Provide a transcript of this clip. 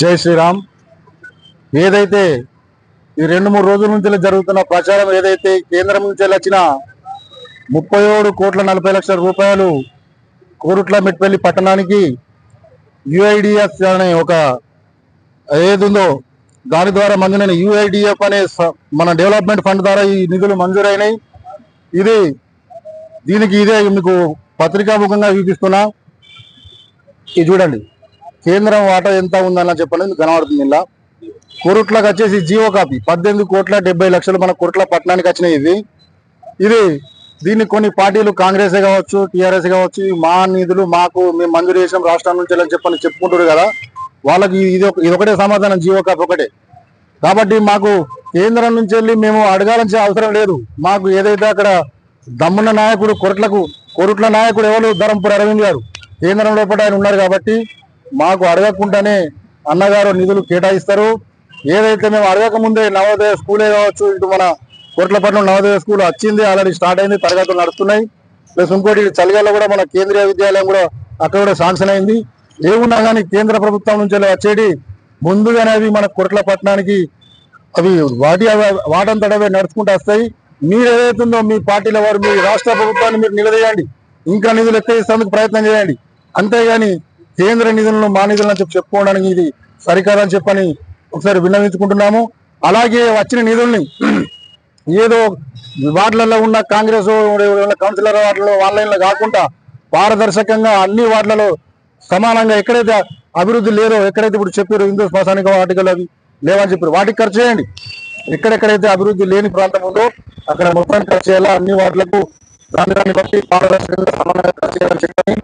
జై శ్రీరామ్. ఏదైతే ఈ రెండు మూడు రోజుల నుంచి జరుగుతున్న ప్రచారం ఏదైతే కేంద్రం నుంచి వచ్చిన ముప్పై ఏడు కోట్ల నలభై లక్షల రూపాయలు కోరుట్ల మెట్పల్లి పట్టణానికి యుఐడిఎఫ్ అనే ఒక ఏదుందో దాని ద్వారా మంజూరైన యుఐడిఎఫ్ అనే స- మన డెవలప్మెంట్ ఫండ్ ద్వారా ఈ నిధులు మంజూరైనాయి. ఇది దీనికి ఇదే మీకు పత్రికాముఖంగా చూపిస్తున్నా. ఇది చూడండి. కేంద్రం వాటా ఎంత ఉందన్న చెప్పండి. కనబడుతుంది ఇలా. కోరుట్లకు వచ్చేసి జీవో కాపీ. పద్దెనిమిది కోట్ల డెబ్బై లక్షలు మన కోరుట్ల పట్టణానికి వచ్చినాయి ఇది ఇది దీన్ని కొన్ని పార్టీలు కాంగ్రెస్ కావచ్చు టీఆర్ఎస్ కావచ్చు మా నిధులు మాకు మేము మంజూరు చేసాం రాష్ట్రం నుంచి అని చెప్పని చెప్పుకుంటారు కదా. వాళ్ళకి ఇది ఒక- ఇది ఒకటే సమాధానం జీవో కాపీ ఒకటే. కాబట్టి మాకు కేంద్రం నుంచి వెళ్ళి మేము అడగాల్సిన అవసరం లేదు. మాకు ఏదైతే అక్కడ దమ్మున్న నాయకుడు కొరట్లకు కొరుట్ల నాయకుడు ఎవరు? ధరంపూర్ అరవింద్ గారు. కేంద్రం లోపల ఆయన ఉన్నారు కాబట్టి మాకు అడగకుండానే అన్నగారు నిధులు కేటాయిస్తారు. ఏదైతే మేము అడగక ముందే నవోదయ స్కూలే కావచ్చు ఇటు మన కోట్లపట్నం నవోదయ స్కూల్ వచ్చింది ఆల్రెడీ స్టార్ట్ అయింది తరగతులు నడుస్తున్నాయి. ప్లస్ ఇంకోటి చలిగాల్లో కూడా మన కేంద్రీయ విద్యాలయం కూడా అక్కడ కూడా శాంక్షన్ అయింది. ఏమున్నా కానీ కేంద్ర ప్రభుత్వం నుంచి వచ్చేటి ముందుగానే అవి మన కొట్ల పట్టణానికి అవి వాటి వాటంతటవే నడుచుకుంటూ వస్తాయి. మీరు ఏదైతుందో మీ పార్టీల వారు మీ రాష్ట్ర ప్రభుత్వాన్ని మీరు నిలదీయండి. ఇంకా నిధులు ఎక్కిస్తేందుకు ప్రయత్నం చేయండి. అంతేగాని కేంద్ర నిధులను మా నిధులను చెప్పి చెప్పుకోవడానికి ఇది సరికాదని చెప్పని ఒకసారి విన్నవించుకుంటున్నాము. అలాగే వచ్చిన నిధుల్ని ఏదో వార్డులలో ఉన్న కాంగ్రెస్ కౌన్సిలర్ వార్డులో ఆన్లైన్లో కాకుండా పారదర్శకంగా అన్ని వార్డులలో సమానంగా ఎక్కడైతే అభివృద్ధి లేదో ఎక్కడైతే ఇప్పుడు చెప్పారు హిందూ శ్మశానిక వాటికలు అవి లేవని చెప్పారు వాటికి ఖర్చు చేయండి. ఎక్కడెక్కడైతే అభివృద్ధి లేని ప్రాంతం ఉందో అక్కడ మొత్తాన్ని ఖర్చు చేయాలా? అన్ని వాటిలకు దాని దాన్ని బట్టి పారదర్శకంగా సమానంగా ఖర్చు చేయాలని చెప్పని